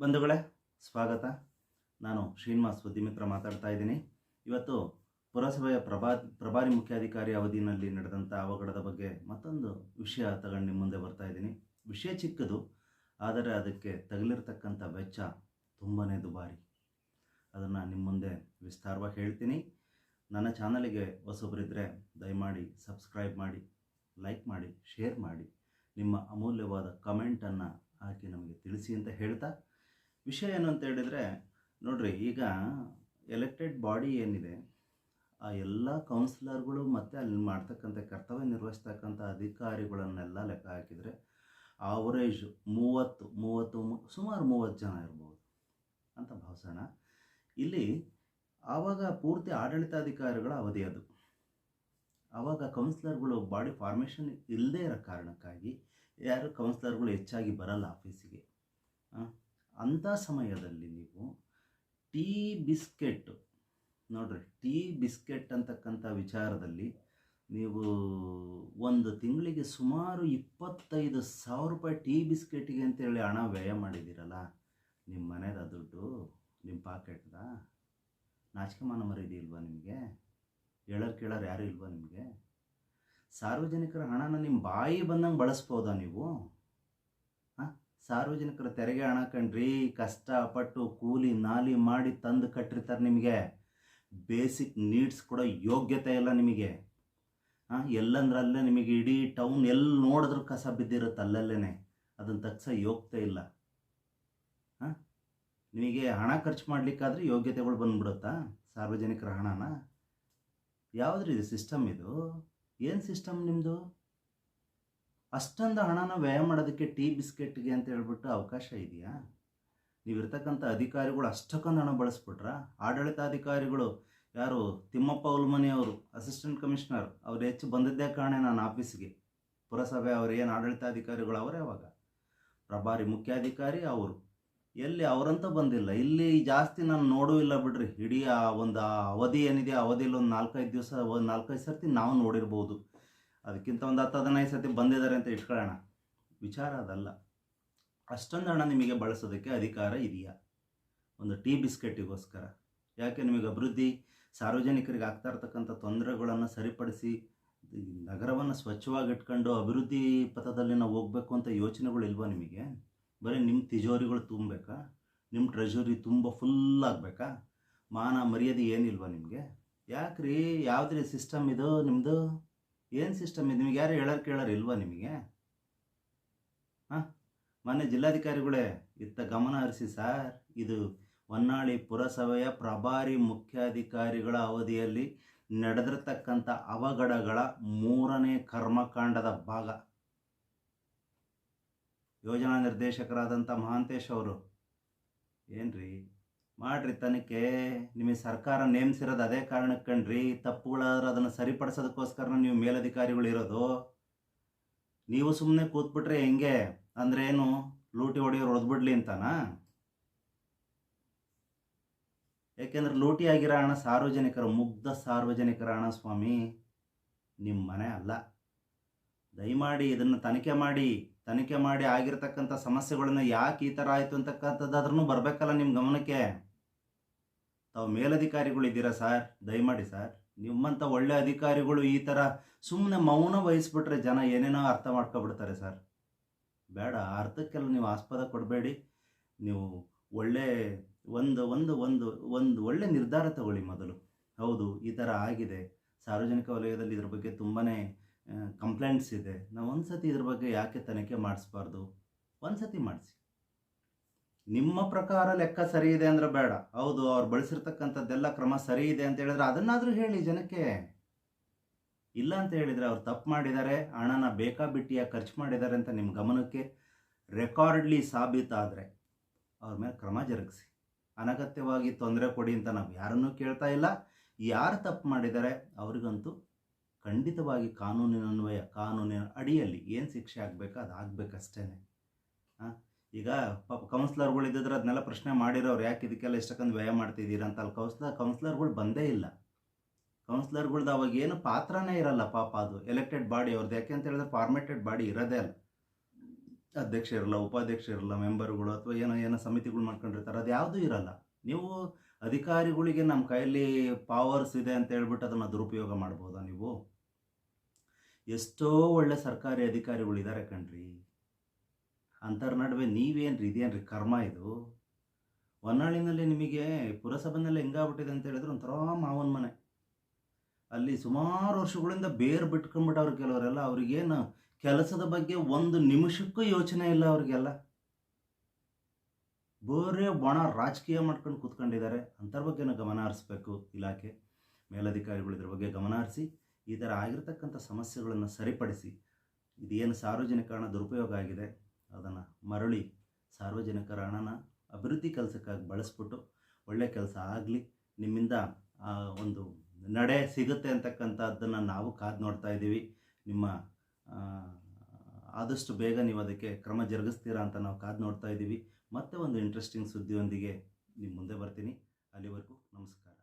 ಬಂಧುಗಳೇ, ಸ್ವಾಗತ. ನಾನು ಶ್ರೀನಿವಾಸ್ ಸುದ್ದಿಮಿತ್ರ ಮಾತಾಡ್ತಾ ಇದ್ದೀನಿ. ಇವತ್ತು ಪುರಸಭೆಯ ಪ್ರಭಾ, ಪ್ರಭಾರಿ ಮುಖ್ಯಾಧಿಕಾರಿ ಅವಧಿನಲ್ಲಿ ನಡೆದಂಥ ಅವಘಡದ ಬಗ್ಗೆ ಮತ್ತೊಂದು ವಿಷಯ ತಗೊಂಡು ನಿಮ್ಮ ಮುಂದೆ ಬರ್ತಾ ಇದ್ದೀನಿ. ವಿಷಯ ಚಿಕ್ಕದು, ಆದರೆ ಅದಕ್ಕೆ ತಗಲಿರ್ತಕ್ಕಂಥ ವೆಚ್ಚ ತುಂಬಾ ದುಬಾರಿ. ಅದನ್ನು ನಿಮ್ಮ ಮುಂದೆ ವಿಸ್ತಾರವಾಗಿ ಹೇಳ್ತೀನಿ. ನನ್ನ ಚಾನಲಿಗೆ ಹೊಸಬರಿದ್ದರೆ ದಯಮಾಡಿ ಸಬ್ಸ್ಕ್ರೈಬ್ ಮಾಡಿ, ಲೈಕ್ ಮಾಡಿ, ಶೇರ್ ಮಾಡಿ. ನಿಮ್ಮ ಅಮೂಲ್ಯವಾದ ಕಮೆಂಟನ್ನು ಹಾಕಿ ನಮಗೆ ತಿಳಿಸಿ ಅಂತ ಹೇಳ್ತಾ ವಿಷಯ ಏನು ಅಂತ ಹೇಳಿದರೆ, ನೋಡ್ರಿ, ಈಗ ಎಲೆಕ್ಟೆಡ್ ಬಾಡಿ ಏನಿದೆ, ಆ ಎಲ್ಲ ಕೌನ್ಸಿಲರ್ಗಳು ಮತ್ತು ಅಲ್ಲಿ ಮಾಡ್ತಕ್ಕಂಥ ಕರ್ತವ್ಯ ನಿರ್ವಹಿಸ್ತಕ್ಕಂಥ ಅಧಿಕಾರಿಗಳನ್ನೆಲ್ಲ ಲೆಕ್ಕ ಹಾಕಿದರೆ ಆವರೇಜ್ ಮೂವತ್ತು ಮೂವತ್ತು, ಸುಮಾರು ಮೂವತ್ತು ಜನ ಇರ್ಬೋದು ಅಂತ ಭಾವಿಸೋಣ. ಇಲ್ಲಿ ಆವಾಗ ಪೂರ್ತಿ ಆಡಳಿತಾಧಿಕಾರಿಗಳ ಅವಧಿ ಅದು. ಆವಾಗ ಕೌನ್ಸಿಲರ್ಗಳು ಬಾಡಿ ಫಾರ್ಮೇಷನ್ ಇಲ್ಲದೇ ಇರೋ ಕಾರಣಕ್ಕಾಗಿ ಯಾರು ಕೌನ್ಸಿಲರ್ಗಳು ಹೆಚ್ಚಾಗಿ ಬರಲ್ಲ ಆಫೀಸಿಗೆ ಅಂಥ ಸಮಯದಲ್ಲಿ ನೀವು ಟೀ ಬಿಸ್ಕೆಟ್ ನೋಡ್ರಿ, ಟೀ ಬಿಸ್ಕೆಟ್ ಅಂತಕ್ಕಂಥ ವಿಚಾರದಲ್ಲಿ ನೀವು ಒಂದು ತಿಂಗಳಿಗೆ ಸುಮಾರು ಇಪ್ಪತ್ತೈದು ಸಾವಿರ ರೂಪಾಯಿ ಟೀ ಬಿಸ್ಕೆಟಿಗೆ ಅಂತೇಳಿ ಹಣ ವ್ಯಯ ಮಾಡಿದ್ದೀರಲ್ಲ, ನಿಮ್ಮ ಮನೆದ ದುಡ್ಡು, ನಿಮ್ಮ ಪಾಕೆಟ್ದ ನಾಚಿಕೆ ಮಾನ ನಿಮಗೆ? ಹೇಳೋರು ಕೇಳೋರು ಯಾರು ಇಲ್ವಾ ನಿಮಗೆ? ಸಾರ್ವಜನಿಕರ ಹಣನ ನಿಮ್ಮ ಬಾಯಿ ಬಂದಂಗೆ ಬಳಸ್ಬೋದಾ ನೀವು? ಸಾರ್ವಜನಿಕರ ತೆರಿಗೆ ಹಣ ಕಂಡ್ರಿ ಕಷ್ಟಪಟ್ಟು ಕೂಲಿ, ನಾಲಿ ಮಾಡಿ ತಂದು ಕಟ್ಟಿರ್ತಾರೆ ನಿಮಗೆ. ಬೇಸಿಕ್ ನೀಡ್ಸ್ ಕೂಡ ಯೋಗ್ಯತೆ ಇಲ್ಲ ನಿಮಗೆ. ಹಾಂ ಎಲ್ಲಂದ್ರಲ್ಲೇ ನಿಮಗೆ ಇಡೀ ಟೌನ್ ಎಲ್ಲಿ ನೋಡಿದ್ರೂ ಕಸ ಬಿದ್ದಿರುತ್ತೆ ಅಲ್ಲಲ್ಲೇ ಅದನ್ನು ತಗ್ಸೋ ಯೋಗ್ಯತೆ ಇಲ್ಲ. ಹಾಂ ನಿಮಗೆ ಹಣ ಖರ್ಚು ಮಾಡಲಿಕ್ಕಾದ್ರೆ ಯೋಗ್ಯತೆಗಳು ಬಂದ್ಬಿಡುತ್ತಾ, ಸಾರ್ವಜನಿಕರ ಹಣನ? ಯಾವುದ್ರಿ ಇದು ಸಿಸ್ಟಮ್ ಇದು? ಏನು ಸಿಸ್ಟಮ್ ನಿಮ್ಮದು ಅಷ್ಟೊಂದು ಹಣನ ವ್ಯಯ ಮಾಡೋದಕ್ಕೆ ಟೀ ಬಿಸ್ಕೆಟ್ಗೆ ಅಂತ ಹೇಳ್ಬಿಟ್ಟು ಅವಕಾಶ ಇದೆಯಾ? ನೀವಿರ್ತಕ್ಕಂಥ ಅಧಿಕಾರಿಗಳು ಅಷ್ಟಕ್ಕೊಂದು ಹಣ ಬಳಸ್ಬಿಟ್ರಾ? ಆಡಳಿತಾಧಿಕಾರಿಗಳು ಯಾರು ತಿಮ್ಮಪ್ಪ ಉಲ್ಮನಿ ಅವರು ಅಸಿಸ್ಟೆಂಟ್ ಕಮಿಷನರ್ ಅವ್ರು ಹೆಚ್ಚು ಬಂದದ್ದೇ ಕಾರಣ ನಾನು ಆಫೀಸಿಗೆ ಪುರಸಭೆ ಅವರು ಏನು ಆಡಳಿತಾಧಿಕಾರಿಗಳು ಅವರೇ ಅವಾಗ? ಪ್ರಭಾರಿ ಮುಖ್ಯಾಧಿಕಾರಿ ಅವರು. ಎಲ್ಲಿ ಅವರಂತೂ ಬಂದಿಲ್ಲ. ಇಲ್ಲಿ ಜಾಸ್ತಿ ನಾನು ನೋಡೂ ಇಲ್ಲ ಬಿಡ್ರಿ. ಇಡೀ ಆ ಒಂದು ಅವಧಿ ಏನಿದೆ ಅವಧಿಯಲ್ಲಿ ಒಂದು ನಾಲ್ಕೈದು ದಿವಸ, ಒಂದು ನಾಲ್ಕೈದು ಸರ್ತಿ ನಾವು ನೋಡಿರ್ಬೋದು. ಅದಕ್ಕಿಂತ ಒಂದು ಹತ್ತು ಹದಿನೈದು ಸತಿ ಬಂದಿದ್ದಾರೆ ಅಂತ ಇಟ್ಕೊಳ್ಳೋಣ. ವಿಚಾರ ಅದಲ್ಲ. ಅಷ್ಟೊಂದು ಹಣ ನಿಮಗೆ ಬಳಸೋದಕ್ಕೆ ಅಧಿಕಾರ ಇದೆಯಾ? ಒಂದು ಟೀ ಬಿಸ್ಕೆಟಿಗೋಸ್ಕರ. ಯಾಕೆ ನಿಮಗೆ ಅಭಿವೃದ್ಧಿ, ಸಾರ್ವಜನಿಕರಿಗೆ ಆಗ್ತಾ ಇರ್ತಕ್ಕಂಥ ತೊಂದರೆಗಳನ್ನು ಸರಿಪಡಿಸಿ ನಗರವನ್ನು ಸ್ವಚ್ಛವಾಗಿ ಇಟ್ಕೊಂಡು ಅಭಿವೃದ್ಧಿ ಪಥದಲ್ಲಿ ನಾವು ಹೋಗಬೇಕು ಅಂತ ಯೋಚನೆಗಳು ಇಲ್ವಾ ನಿಮಗೆ? ಬರೀ ನಿಮ್ಮ ತಿಜೋರಿಗಳು ತುಂಬಬೇಕಾ? ನಿಮ್ಮ ಟ್ರೆಜರಿ ತುಂಬ ಫುಲ್ ಆಗಬೇಕಾ? ಮಾನ ಮರ್ಯಾದೆ ಏನಿಲ್ವಾ ನಿಮಗೆ? ಯಾಕ್ರಿ? ಯಾವುದ್ರಿ ಸಿಸ್ಟಮ್ ಇದು ನಿಮ್ಮದು ಏನು ಸಿಸ್ಟಮ್ ಇದು? ನಿಮಗೆ ಯಾರು ಹೇಳೋರು ಕೇಳೋರು ಇಲ್ವಾ ನಿಮಗೆ? ಹಾಂ? ಮೊನ್ನೆ ಜಿಲ್ಲಾಧಿಕಾರಿಗಳೇ ಇತ್ತ ಗಮನ ಹರಿಸಿ ಸರ್, ಇದು ಹೊನ್ನಾಳಿ ಪುರಸಭೆಯ ಪ್ರಭಾರಿ ಮುಖ್ಯಾಧಿಕಾರಿಗಳ ಅವಧಿಯಲ್ಲಿ ನಡೆದಿರತಕ್ಕಂಥ ಅವಘಡಗಳ ಮೂರನೇ ಕರ್ಮಕಾಂಡದ ಭಾಗ. ಯೋಜನಾ ನಿರ್ದೇಶಕರಾದಂಥ ಮಹಾಂತೇಶ್ ಅವರು. ಏನ್ರಿ? ಮಾಡ್ರಿ ತನಿಖೆ. ನಿಮಗೆ ಸರ್ಕಾರ ನೇಮಿಸಿರೋದು ಅದೇ ಕಾರಣಕ್ಕೆ ಕಣ್ರಿ. ತಪ್ಪುಗಳಾದ್ರೆ ಅದನ್ನು ಸರಿಪಡಿಸೋದಕ್ಕೋಸ್ಕರ ನೀವು ಮೇಲಧಿಕಾರಿಗಳು ಇರೋದು. ನೀವು ಸುಮ್ಮನೆ ಕೂತ್ಬಿಟ್ರೆ ಹೆಂಗೆ? ಅಂದ್ರೆ ಏನು, ಲೂಟಿ ಹೊಡೆಯೋರು ಹೊಡೆದ್ಬಿಡ್ಲಿ ಅಂತನಾ? ಏಕೆಂದ್ರೆ ಲೂಟಿ ಆಗಿರೋ ಹಣ ಸಾರ್ವಜನಿಕರ, ಮುಗ್ಧ ಸಾರ್ವಜನಿಕರ ಹಣ ಸ್ವಾಮಿ. ನಿಮ್ಮ ಮನೆ ಅಲ್ಲ. ದಯಮಾಡಿ ಇದನ್ನು ತನಿಖೆ ಮಾಡಿ. ತನಿಖೆ ಮಾಡಿ ಆಗಿರತಕ್ಕಂಥ ಸಮಸ್ಯೆಗಳನ್ನ ಯಾಕೆ ಈ ಥರ ಆಯಿತು ಅಂತಕ್ಕಂಥದ್ದಾದ್ರೂ ಬರಬೇಕಲ್ಲ ನಿಮ್ಮ ಗಮನಕ್ಕೆ. ತಾವು ಮೇಲಧಿಕಾರಿಗಳು ಇದ್ದೀರಾ ಸರ್? ದಯಮಾಡಿ ಸರ್. ನಿಮ್ಮಂಥ ಒಳ್ಳೆ ಅಧಿಕಾರಿಗಳು ಈ ಥರ ಸುಮ್ಮನೆ ಮೌನ ವಹಿಸ್ಬಿಟ್ರೆ ಜನ ಏನೇನೋ ಅರ್ಥ ಮಾಡ್ಕೊಬಿಡ್ತಾರೆ ಸರ್. ಬೇಡ ಅರ್ಥಕ್ಕೆಲ್ಲ ನೀವು ಆಸ್ಪದ ಕೊಡಬೇಡಿ. ನೀವು ಒಳ್ಳೆ ಒಂದು ಒಂದು ಒಂದು ಒಂದು ಒಳ್ಳೆ ನಿರ್ಧಾರ ತಗೊಳ್ಳಿ ಮೊದಲು. ಹೌದು, ಈ ಥರ ಆಗಿದೆ. ಸಾರ್ವಜನಿಕ ವಲಯದಲ್ಲಿ ಇದ್ರ ಬಗ್ಗೆ ತುಂಬಾ ಕಂಪ್ಲೇಂಟ್ಸ್ ಇದೆ. ನಾವು ಒಂದು ಸತಿ ಇದ್ರ ಬಗ್ಗೆ ಯಾಕೆ ತನಿಖೆ ಮಾಡಿಸ್ಬಾರ್ದು? ಒಂದು ಸತಿ ಮಾಡಿಸಿ. ನಿಮ್ಮ ಪ್ರಕಾರ ಲೆಕ್ಕ ಸರಿ ಇದೆ ಅಂದ್ರೆ ಬೇಡ. ಹೌದು, ಅವ್ರು ಬಳಸಿರ್ತಕ್ಕಂಥದ್ದೆಲ್ಲ ಕ್ರಮ ಸರಿ ಇದೆ ಅಂತ ಹೇಳಿದ್ರೆ ಅದನ್ನಾದರೂ ಹೇಳಿ ಜನಕ್ಕೆ. ಇಲ್ಲ ಅಂತ ಹೇಳಿದರೆ ಅವ್ರು ತಪ್ಪು ಮಾಡಿದ್ದಾರೆ, ಹಣನ ಬೇಕಾಬಿಟ್ಟಿಯಾಗಿ ಖರ್ಚು ಮಾಡಿದ್ದಾರೆ ಅಂತ ನಿಮ್ಮ ಗಮನಕ್ಕೆ ರೆಕಾರ್ಡ್ಲಿ ಸಾಬೀತಾದರೆ ಅವ್ರ ಮೇಲೆ ಕ್ರಮ ಜರುಗಿಸಿ. ಅನಗತ್ಯವಾಗಿ ತೊಂದರೆ ಕೊಡಿ ಅಂತ ನಾವು ಯಾರನ್ನೂ ಕೇಳ್ತಾ ಇಲ್ಲ. ಯಾರು ತಪ್ಪು ಮಾಡಿದ್ದಾರೆ ಅವ್ರಿಗಂತೂ ಖಂಡಿತವಾಗಿ ಕಾನೂನಿನನ್ವಯ, ಕಾನೂನಿನ ಅಡಿಯಲ್ಲಿ ಏನು ಶಿಕ್ಷೆ ಆಗಬೇಕು ಅದು ಆಗಬೇಕಷ್ಟೇ ಈಗ ಪಾಪ ಕೌನ್ಸ್ಲರ್ಗಳು ಇದ್ದಿದ್ರೆ ಅದನ್ನೆಲ್ಲ ಪ್ರಶ್ನೆ ಮಾಡಿರೋರು, ಯಾಕೆ ಇದಕ್ಕೆಲ್ಲ ಇಷ್ಟಕ್ಕೊಂದು ವ್ಯಯ ಮಾಡ್ತಿದ್ದೀರ ಅಂತ ಅಲ್ಲಿ ಕೌನ್ಸ್ಲರ್ ಕೌನ್ಸ್ಲರ್ಗಳು ಬಂದೇ ಇಲ್ಲ. ಕೌನ್ಸ್ಲರ್ಗಳ್ದು ಅವಾಗ ಏನು ಪಾತ್ರನೇ ಇರಲ್ಲ ಪಾಪ ಅದು ಎಲೆಕ್ಟೆಡ್ ಬಾಡಿ ಅವ್ರದ್ದು ಯಾಕೆ ಅಂತ ಹೇಳಿದ್ರೆ ಫಾರ್ಮೇಟೆಡ್ ಬಾಡಿ ಇರೋದೇ ಅಲ್ಲ. ಅಧ್ಯಕ್ಷ ಇರಲ್ಲ, ಉಪಾಧ್ಯಕ್ಷ ಇರಲ್ಲ ಮೆಂಬರ್ಗಳು ಅಥವಾ ಏನೋ ಏನೋ ಸಮಿತಿಗಳು ಮಾಡ್ಕೊಂಡಿರ್ತಾರೆ, ಅದು ಯಾವುದೂ ಇರಲ್ಲ. ನೀವು ಅಧಿಕಾರಿಗಳಿಗೆ ನಮ್ಮ ಕೈಯಲ್ಲಿ ಪವರ್ಸ್ ಇದೆ ಅಂತ ಹೇಳ್ಬಿಟ್ಟು ಅದನ್ನು ದುರುಪಯೋಗ ಮಾಡ್ಬೋದಾ ನೀವು? ಎಷ್ಟೋ ಒಳ್ಳೆ ಸರ್ಕಾರಿ ಅಧಿಕಾರಿಗಳಿದ್ದಾರೆ ಕಣ್ರಿ. ಅಂತರ ನಡುವೆ ನೀವೇನ್ರಿ ಇದೇನ್ರಿ ಕರ್ಮ ಇದು? ಹೊನ್ನಾಳಿನಲ್ಲಿ ನಿಮಗೆ ಪುರಸಭೆನಲ್ಲಿ ಹೆಂಗಾಗ್ಬಿಟ್ಟಿದೆ ಅಂತ ಹೇಳಿದ್ರೆ ಒಂಥರ ಮಾವನ ಮನೆ. ಅಲ್ಲಿ ಸುಮಾರು ವರ್ಷಗಳಿಂದ ಬೇರು ಬಿಟ್ಕೊಂಡ್ಬಿಟ್ಟವ್ರು ಕೆಲವರೆಲ್ಲ, ಅವ್ರಿಗೇನು ಕೆಲಸದ ಬಗ್ಗೆ ಒಂದು ನಿಮಿಷಕ್ಕೂ ಯೋಚನೆ ಇಲ್ಲ ಅವ್ರಿಗೆಲ್ಲ. ಬೋರೆ ಒಣ ರಾಜಕೀಯ ಮಾಡ್ಕೊಂಡು ಕೂತ್ಕೊಂಡಿದ್ದಾರೆ. ಅಂಥವ್ರ ಬಗ್ಗೆನೂ ಗಮನ ಹರಿಸ್ಬೇಕು ಇಲಾಖೆ. ಮೇಲಧಿಕಾರಿಗಳು ಇದ್ರ ಬಗ್ಗೆ ಗಮನ ಹರಿಸಿ, ಈ ಥರ ಆಗಿರ್ತಕ್ಕಂಥ ಸಮಸ್ಯೆಗಳನ್ನು ಸರಿಪಡಿಸಿ, ಇದೇನು ಸಾರ್ವಜನಿಕ ಹಣ ದುರುಪಯೋಗ ಆಗಿದೆ ಅದನ್ನು ಮರಳಿ ಸಾರ್ವಜನಿಕರ ಹಣನ ಅಭಿವೃದ್ಧಿ ಕೆಲಸಕ್ಕಾಗಿ ಬಳಸ್ಬಿಟ್ಟು ಒಳ್ಳೆ ಕೆಲಸ ಆಗಲಿ, ನಿಮ್ಮಿಂದ ಒಂದು ನಡೆ ಸಿಗುತ್ತೆ ಅಂತಕ್ಕಂಥದ್ದನ್ನು ನಾವು ಕಾದು ನೋಡ್ತಾ ಇದ್ದೀವಿ. ನಿಮ್ಮ ಆದಷ್ಟು ಬೇಗ ನೀವು ಅದಕ್ಕೆ ಕ್ರಮ ಜರುಗಿಸ್ತೀರಾ ಅಂತ ನಾವು ಕಾದು ನೋಡ್ತಾ ಇದ್ದೀವಿ. ಮತ್ತೆ ಒಂದು ಇಂಟ್ರೆಸ್ಟಿಂಗ್ ಸುದ್ದಿಯೊಂದಿಗೆ ನಿಮ್ಮ ಮುಂದೆ ಬರ್ತೀನಿ. ಅಲ್ಲಿವರೆಗೂ ನಮಸ್ಕಾರ.